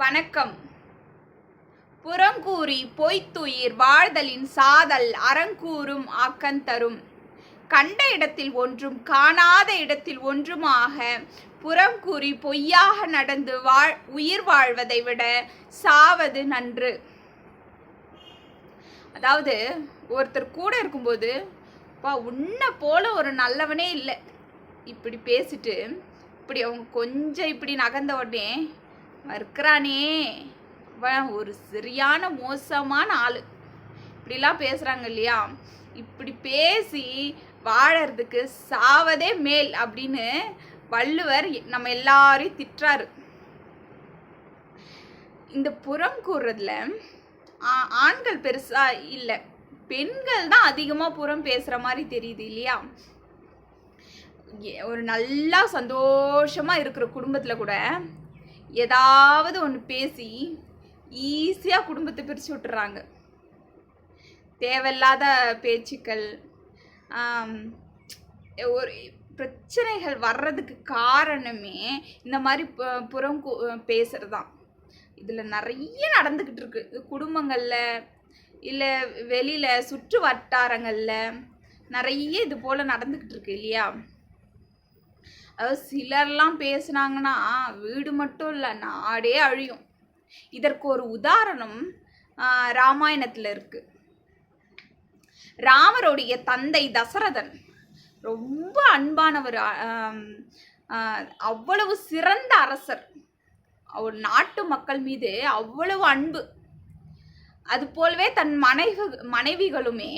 வணக்கம். புறங்கூறி பொய்த்துயிர் வாழ்தலின் சாதல் அறங்கூறும் ஆக்கந்தரும் கண்ட இடத்தில் ஒன்றும் காணாத இடத்தில் ஒன்றுமாக புறங்கூறி பொய்யாக நடந்து வாழ் உயிர் வாழ்வதை விட சாவது நன்று. அதாவது ஒருத்தர் கூட இருக்கும்போது பா உன்னை போல ஒரு நல்லவனே இல்லை. இப்படி பேசிட்டு இப்படி அவங்க கொஞ்சம் இப்படி நகர்ந்த உடனே இருக்கிறானே. ஒரு சரியான மோசமான ஆள். இப்படிலாம் பேசுகிறாங்க இல்லையா? இப்படி பேசி வாழறதுக்கு சாவதே மேல் அப்படின்னு வள்ளுவர் நம்ம எல்லாரையும் திட்டுறாரு. இந்த புறம் கூறுறதுல ஆ- ஆண்கள் பெருசாக இல்லை. பெண்கள் தான் அதிகமாக புறம் பேசுகிற மாதிரி தெரியுது இல்லையா? ஒரு நல்லா சந்தோஷமாக இருக்கிற குடும்பத்தில் கூட ஏதாவது ஒன்று பேசி ஈஸியாக குடும்பத்தை பிரித்து விட்டுறாங்க. தேவையில்லாத பேச்சுக்கள் ஒரு பிரச்சனைகள் வர்றதுக்கு காரணமே இந்த மாதிரி புறம் பேசுறது தான் இதில் நிறைய நடந்துக்கிட்டு இருக்கு. குடும்பங்களில் இல்லை வெளியில் சுற்று வட்டாரங்களில் நிறைய இது போல் நடந்துக்கிட்டு இருக்கு இல்லையா? அதாவது சிலர்லாம் பேசுனாங்கன்னா வீடு மட்டும் இல்லை நாடே அழியும். இதற்கு ஒரு உதாரணம் ராமாயணத்தில் இருக்கு. ராமருடைய தந்தை தசரதன் ரொம்ப அன்பானவர் அவ்வளவு சிறந்த அரசர். அவர் நாட்டு மக்கள் மீது அவ்வளவு அன்பு. அது போலவே தன் மனைவி மனைவிகளுமே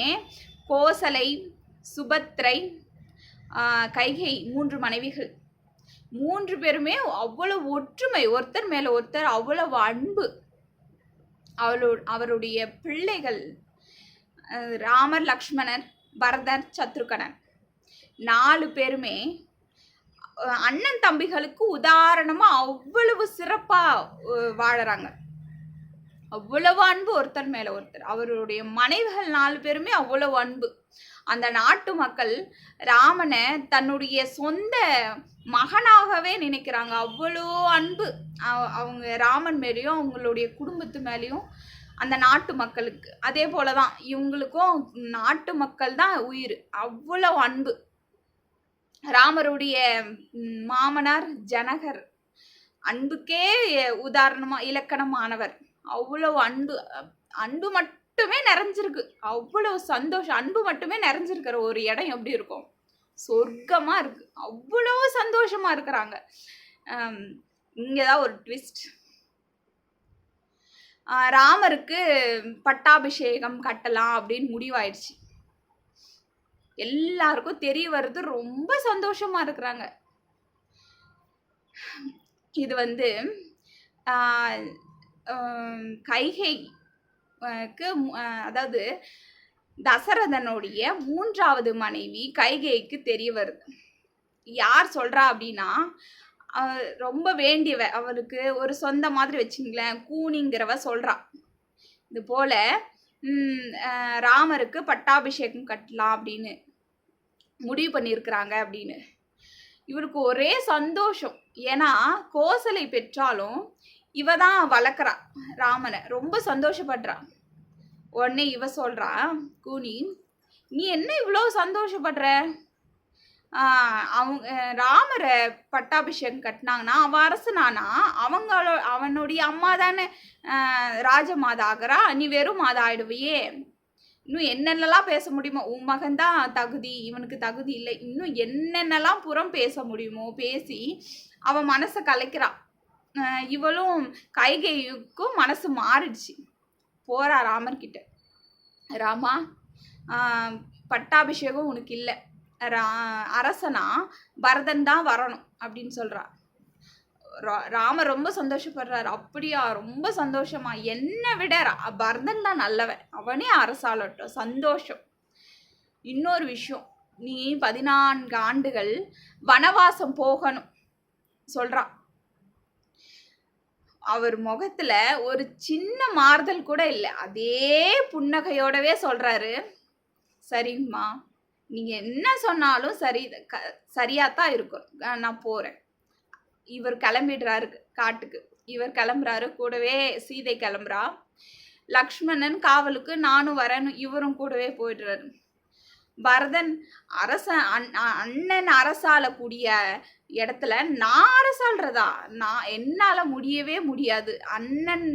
கோசலை சுபத்ரை கைகை மூன்று மனைவிகள். மூன்று பேருமே அவ்வளவு ஒற்றுமை. ஒருத்தர் மேல ஒருத்தர் அவ்வளவு அன்பு. அவளோ அவருடைய பிள்ளைகள் ராமர் லக்ஷ்மணர் பரதர் சத்ருகனன் நாலு பேருமே அண்ணன் தம்பிகளுக்கு உதாரணமாக அவ்வளவு சிறப்பாக வாழறாங்க. அவ்வளவு அன்பு ஒருத்தர் மேலே ஒருத்தர். அவருடைய மனைவிகள் நாலு பேருமே அவ்வளவு அன்பு. அந்த நாட்டு மக்கள் ராமனை தன்னுடைய சொந்த மகனாகவே நினைக்கிறாங்க. அவ்வளோ அன்பு அவங்க ராமன் மேலேயும் அவங்களுடைய குடும்பத்து மேலேயும் அந்த நாட்டு மக்களுக்கு. அதே போல தான் இவங்களுக்கும் நாட்டு மக்கள் தான் உயிர். அவ்வளோ அன்பு. ராமருடைய மாமனார் ஜனகர் அன்புக்கே உதாரணமாக இலக்கணமானவர். அவ்வளோ அன்பு. அன்பு மட்டும் மட்டுமே நிறைஞ்சிருக்கு. அவ்வளோ சந்தோஷம். அன்பு மட்டுமே நிறைஞ்சிருக்கிற ஒரு இடம் எப்படி இருக்கும்? சொர்க்கமா இருக்கு. அவ்வளோ சந்தோஷமா இருக்கிறாங்க. இங்கே தான் ஒரு ட்விஸ்ட் ராமருக்கு பட்டாபிஷேகம் கட்டலாம் அப்படின்னு முடிவாயிடுச்சு. எல்லாருக்கும் தெரிய வருது ரொம்ப சந்தோஷமா இருக்கிறாங்க. இது வந்து கைகை அதாவது தசரதனுடைய மூன்றாவது மனைவி கைகைக்கு தெரிய வருது யார் சொல்கிறா அப்படின்னா ரொம்ப வேண்டியவ அவளுக்கு ஒரு சொந்த மாதிரி வச்சுங்களேன் கூனிங்கிறவ சொல்றா. இது போல ராமருக்கு பட்டாபிஷேகம் கட்டலாம் அப்படின்னு முடிவு பண்ணியிருக்கிறாங்க அப்படின்னு. இவருக்கு ஒரே சந்தோஷம். ஏன்னா கோசலை பெற்றாலும் இவ தான் வளர்க்குறா ராமனை. ரொம்ப சந்தோஷப்படுறா. உடனே இவ சொல்றா கூனி நீ என்ன இவ்வளோ சந்தோஷப்படுற? அவங்க ராமரை பட்டாபிஷேகம் கட்டினாங்கன்னா அவன் அரசனானா? அவங்களோ அவனுடைய அம்மா தானே ராஜமாதா ஆகிறா நீ வெறும் மாதா ஆயிடுவியே இன்னும் என்னென்னலாம் பேச முடியுமோ உன் மகன் தான் தகுதி இவனுக்கு தகுதி இல்லை. இன்னும் என்னென்னலாம் புறம் பேச முடியுமோ பேசி அவன் மனசை கலைக்கிறான் இவளும் கைகைக்கும் மனசு மாறிடுச்சு. போறா ராமர்கிட்ட ராமா பட்டாபிஷேகம் உனக்கு இல்லை. ரா அரசனா பரதன் தான் வரணும் அப்படின்னு சொல்றா. ரா- ரொம்ப சந்தோஷப்படுறாரு. அப்படியா ரொம்ப சந்தோஷமா. என்னை விட பரதன் தான் நல்லவன். அவனே அரசாளட்டும். சந்தோஷம். இன்னொரு விஷயம். நீ பதினான்கு ஆண்டுகள் வனவாசம் போகணும். சொல்றா. அவர் முகத்துல ஒரு சின்ன மாறுதல் கூட இல்லை. அதே புன்னகையோடவே சொல்றாரு. சரிங்கம்மா நீங்க என்ன சொன்னாலும் சரி க சரியா தான் இருக்கும் நான் போறேன். இவர் கிளம்பிடுறாரு காட்டுக்கு. இவர் கிளம்புறாரு. கூடவே சீதை கிளம்புறா. லக்ஷ்மணன் காவலுக்கு நானும் வரேன்னு இவரும் கூடவே போயிடுறாரு. பரதன் அரச அண்ணன் அரசால அண்ணன் இடத்துல நான் அரசாள்றதா? நான் என்னால முடியவே முடியாது. அண்ணன்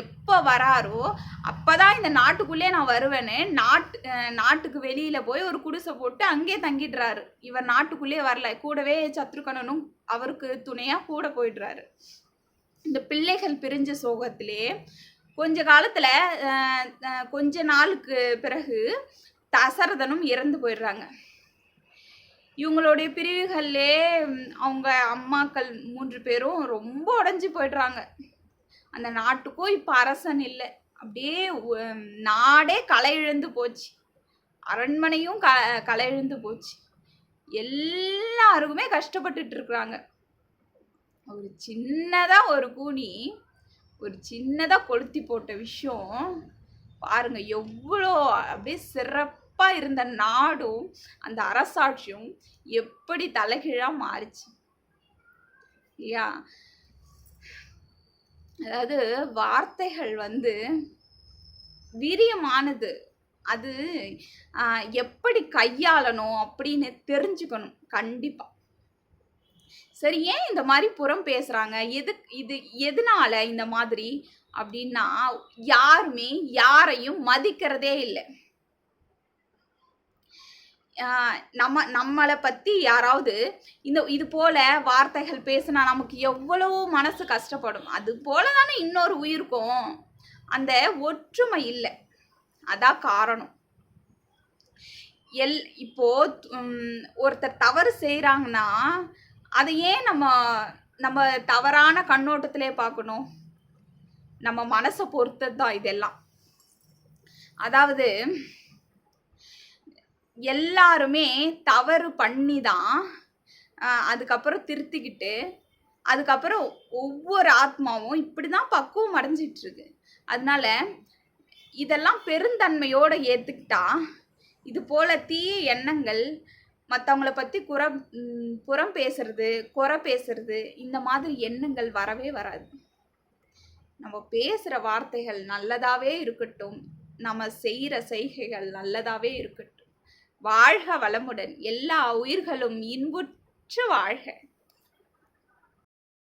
எப்போ வராரோ அப்பதான் இந்த நாட்டுக்குள்ளே நான் வருவேன்னு நாட்டு நாட்டுக்கு வெளியில போய் ஒரு குடிசை போட்டு அங்கேயே தங்கிடுறாரு. இவர் நாட்டுக்குள்ளே வரல. கூடவே சத்ருகணனும் அவருக்கு துணையா கூட போயிடுறாரு. இந்த பிள்ளைகள் பிரிஞ்ச சோகத்திலே கொஞ்ச காலத்துல கொஞ்ச நாளுக்கு பிறகு தசரதனும் இறந்து போயிடுறாங்க. இவங்களுடைய பிரிவுகள்லே அவங்க அம்மாக்கள் மூன்று பேரும் ரொம்ப உடஞ்சி போயிடுறாங்க. அந்த நாட்டுக்கும் இப்போ அரசன் இல்லை. அப்படியே நாடே களை இழந்து போச்சு. அரண்மனையும் க களை இழந்து போச்சு. எல்லாருக்குமே கஷ்டப்பட்டுட்டு இருக்கிறாங்க. ஒரு சின்னதாக ஒரு கூனி ஒரு சின்னதாக கொளுத்தி போட்ட விஷயம் பாருங்க எவ்வளோ அப்படியே சிறப்பாக இருந்த நாடும் அந்த அரசாட்சியும் எப்படி தலைகீழாக மாறிச்சு. இல்லையா? அதாவது வார்த்தைகள் வந்து வீரியமானது. அது எப்படி கையாளணும் அப்படின்னு தெரிஞ்சுக்கணும். கண்டிப்பாக சரி ஏன் இந்த மாதிரி புறம் பேசுறாங்க? எது இது எதனால இந்த மாதிரி? அப்படின்னா யாருமே யாரையும் மதிக்கிறதே இல்லை. நம்ம நம்மளை பற்றி யாராவது இந்த இது போல வார்த்தைகள் பேசினா நமக்கு எவ்வளோ மனசு கஷ்டப்படும். அது போல தானே இன்னொரு உயிருக்கும். அந்த ஒற்றுமை இல்லை. அதான் காரணம். எல் இப்போ ஒருத்தர் தவறு செய்கிறாங்கன்னா அதை ஏன் நம்ம நம்ம தவறான கண்ணோட்டத்திலே பார்க்கணும். நம்ம மனசை பொறுத்தது தான் இதெல்லாம். அதாவது எல்லாருமே தவறு பண்ணி தான் அதுக்கப்புறம் திருத்திக்கிட்டு அதுக்கப்புறம் ஒவ்வொரு ஆத்மாவும் இப்படி தான் பக்குவம் அடைஞ்சிட்ருக்கு. அதனால இதெல்லாம் பெருந்தன்மையோடு ஏற்றுக்கிட்டா இது போல தீய எண்ணங்கள் மற்றவங்கள பற்றி குறம் புறம் பேசுறது குறை பேசுறது இந்த மாதிரி எண்ணங்கள் வரவே வராது. நம்ம பேசுகிற வார்த்தைகள் நல்லதாகவே இருக்கட்டும். நம்ம செய்கிற செய்கைகள் நல்லதாகவே இருக்கட்டும். வாழ்க வளமுடன். எல்லா உயிர்களும் இன்புற்று வாழ்க.